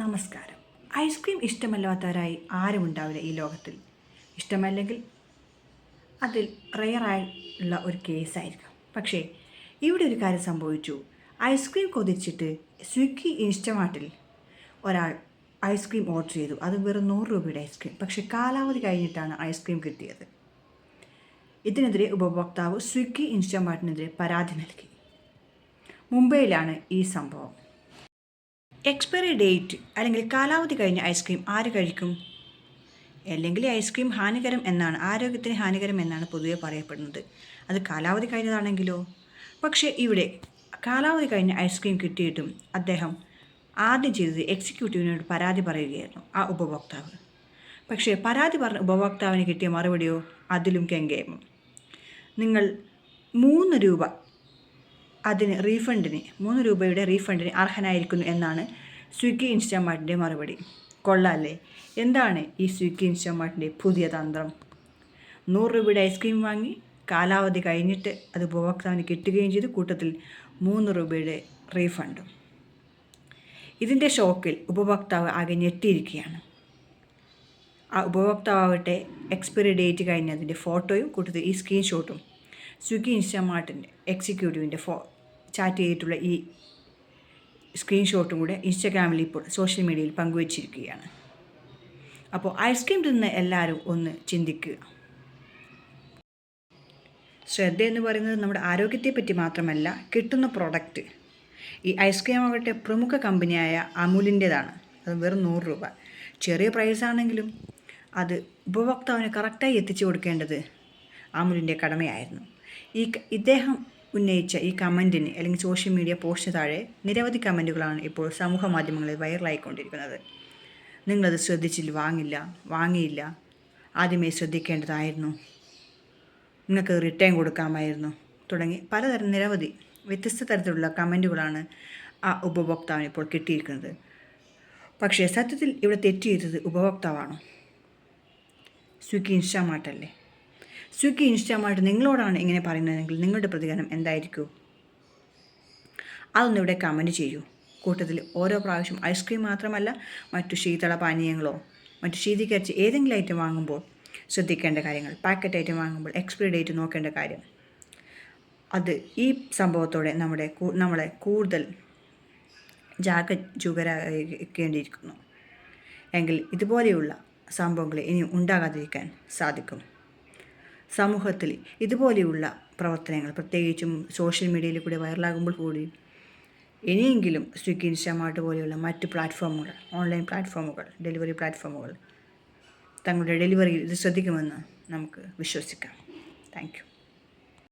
നമസ്കാരം. ഐസ്ക്രീം ഇഷ്ടമല്ലാത്തവരായി ആരും ഉണ്ടാവില്ല ഈ ലോകത്തിൽ. ഇഷ്ടമല്ലെങ്കിൽ അതിൽ റെയറായുള്ള ഒരു കേസായിരിക്കും പക്ഷേ ഇവിടെ ഒരു കാര്യം സംഭവിച്ചു. ഐസ്ക്രീം കൊതിച്ചിട്ട് സ്വിഗ്ഗി ഇൻസ്റ്റമാർട്ടിൽ ഒരാൾ ഐസ്ക്രീം ഓർഡർ ചെയ്തു. അത് വെറും നൂറ് രൂപയുടെ ഐസ്ക്രീം പക്ഷേ കാലാവധി കഴിഞ്ഞിട്ടാണ് ഐസ്ക്രീം കിട്ടിയത്. ഇതിനെതിരെ ഉപഭോക്താവ് സ്വിഗ്ഗി ഇൻസ്റ്റമാർട്ടിനെതിരെ പരാതി നൽകി. മുംബൈയിലാണ് ഈ സംഭവം. എക്സ്പയറി ഡേറ്റ് അല്ലെങ്കിൽ കാലാവധി കഴിഞ്ഞ ഐസ്ക്രീം ആര് കഴിക്കും? അല്ലെങ്കിൽ ഐസ്ക്രീം ഹാനികരം എന്നാണ് ആരോഗ്യത്തിന് ഹാനികരം എന്നാണ് പൊതുവെ പറയപ്പെടുന്നത്. അത് കാലാവധി കഴിഞ്ഞതാണെങ്കിലോ? പക്ഷേ ഇവിടെ കാലാവധി കഴിഞ്ഞ ഐസ്ക്രീം കിട്ടിയിട്ടും അദ്ദേഹം ആദ്യം ചെയ്തത് എക്സിക്യൂട്ടീവിനോട് പരാതി പറയുകയായിരുന്നു ആ ഉപഭോക്താവ്. പക്ഷേ പരാതി പറഞ്ഞ ഉപഭോക്താവിന് കിട്ടിയ മറുപടിയോ അതിലും കെങ്കേമം നിങ്ങൾ മൂന്ന് രൂപ അതിന് റീഫണ്ടിന് മൂന്ന് രൂപയുടെ റീഫണ്ടിന് അർഹനായിരിക്കുന്നു എന്നാണ് സ്വിഗ്ഗി ഇൻസ്റ്റാമാർട്ടിന്റെ മറുപടി. കൊള്ളാല്ലേ? എന്താണ് ഈ സ്വിഗ്ഗി ഇൻസ്റ്റാമാർട്ടിന്റെ പുതിയ തന്ത്രം? നൂറ് രൂപയുടെ ഐസ്ക്രീം വാങ്ങി കാലാവധി കഴിഞ്ഞിട്ട് അത് ഉപഭോക്താവിന് കിട്ടുകയും ചെയ്തു. കൂട്ടത്തിൽ മൂന്ന് രൂപയുടെ റീഫണ്ടും. ഇതിന്റെ ഷോക്കിൽ ഉപഭോക്താവ് ആകെ ഞെട്ടിയിരിക്കുകയാണ്. ആ ഉപഭോക്താവട്ടെ എക്സ്പയറി ഡേറ്റ് കഴിഞ്ഞതിന്റെ ഫോട്ടോയും കൂട്ടത്തിൽ ഈ സ്ക്രീൻഷോട്ടും സ്വിഗ്ഗി ഇൻസ്റ്റാമാർട്ടിന്റെ എക്സിക്യൂട്ടീവിന്റെ ഫോ ചാറ്റ് ചെയ്തിട്ടുള്ള ഈ സ്ക്രീൻഷോട്ടും കൂടെ ഇൻസ്റ്റാഗ്രാമിൽ ഇപ്പോൾ സോഷ്യൽ മീഡിയയിൽ പങ്കുവച്ചിരിക്കുകയാണ്. അപ്പോൾ ഐസ്ക്രീം തിന്ന് എല്ലാവരും ഒന്ന് ചിന്തിക്കുക. ശ്രദ്ധ എന്ന് പറയുന്നത് നമ്മുടെ ആരോഗ്യത്തെപ്പറ്റി മാത്രമല്ല കിട്ടുന്ന പ്രോഡക്റ്റ് ഈ ഐസ്ക്രീം ആകട്ടെ പ്രമുഖ കമ്പനിയായ അമുലിന്റേതാണ്. അത് വെറും നൂറ് രൂപ. ചെറിയ പ്രൈസ് ആണെങ്കിലും അത് ഉപഭോക്താവിന് കറക്റ്റായി എത്തിച്ചു കൊടുക്കേണ്ടത് അമുലിന്റെ കടമയായിരുന്നു. ഈ ഇദ്ദേഹം ഉന്നയിച്ച ഈ കമന്റിന് അല്ലെങ്കിൽ സോഷ്യൽ മീഡിയ പോസ്റ്റിന് താഴെ നിരവധി കമന്റുകളാണ് ഇപ്പോൾ സമൂഹ മാധ്യമങ്ങളിൽ വൈറലായിക്കൊണ്ടിരിക്കുന്നത്. നിങ്ങളത് ശ്രദ്ധിച്ചില്ല വാങ്ങില്ല വാങ്ങിയില്ല. ആദ്യമേ ശ്രദ്ധിക്കേണ്ടതായിരുന്നു. നിങ്ങൾക്ക് റിട്ടേൺ കൊടുക്കാമായിരുന്നു. തുടങ്ങി പലതരം നിരവധി വ്യത്യസ്ത തരത്തിലുള്ള കമന്റുകളാണ് ആ ഉപഭോക്താവിന് ഇപ്പോൾ കിട്ടിയിരിക്കുന്നത്. പക്ഷേ സത്യത്തിൽ ഇവിടെ തെറ്റ് ചെയ്തത് ഉപഭോക്താവാണോ. സ്വിഗ്ഗി ഇൻസ്റ്റാമാർട്ടല്ലേ? സ്വിഗ്ഗി ഇൻസ്റ്റാമായിട്ട് നിങ്ങളോടാണ് ഇങ്ങനെ പറയുന്നതെങ്കിൽ നിങ്ങളുടെ പ്രതികരണം എന്തായിരിക്കും? അതൊന്നിവിടെ കമന്റ് ചെയ്യൂ. കൂട്ടത്തിൽ ഓരോ പ്രാവശ്യം ഐസ്ക്രീം മാത്രമല്ല മറ്റു ശീതള പാനീയങ്ങളോ മറ്റു ശീതീകരിച്ച് ഏതെങ്കിലും ഐറ്റം വാങ്ങുമ്പോൾ ശ്രദ്ധിക്കേണ്ട കാര്യങ്ങൾ പാക്കറ്റ് ഐറ്റം വാങ്ങുമ്പോൾ എക്സ്പയറി ഡേറ്റ് നോക്കേണ്ട കാര്യം. അത് ഈ സംഭവത്തോടെ നമ്മുടെ നമ്മളെ കൂടുതൽ ജാഗ ജാഗരൂകരാക്കേണ്ടിയിരിക്കുന്നു. എങ്കിൽ ഇതുപോലെയുള്ള സംഭവങ്ങൾ ഇനി ഉണ്ടാകാതിരിക്കാൻ സാധിക്കും. സമൂഹത്തിൽ ഇതുപോലെയുള്ള പ്രവർത്തനങ്ങൾ പ്രത്യേകിച്ചും സോഷ്യൽ മീഡിയയിൽ കൂടി വൈറലാകുമ്പോൾ കൂടി ഇനിയെങ്കിലും സ്വിഗ്ഗി ഇൻസ്റ്റാമാർട്ട് പോലെയുള്ള മറ്റ് പ്ലാറ്റ്ഫോമുകൾ ഓൺലൈൻ പ്ലാറ്റ്ഫോമുകൾ ഡെലിവറി പ്ലാറ്റ്ഫോമുകൾ തങ്ങളുടെ ഡെലിവറിയിൽ ഇത് ശ്രദ്ധിക്കുമെന്ന് നമുക്ക് വിശ്വസിക്കാം. താങ്ക്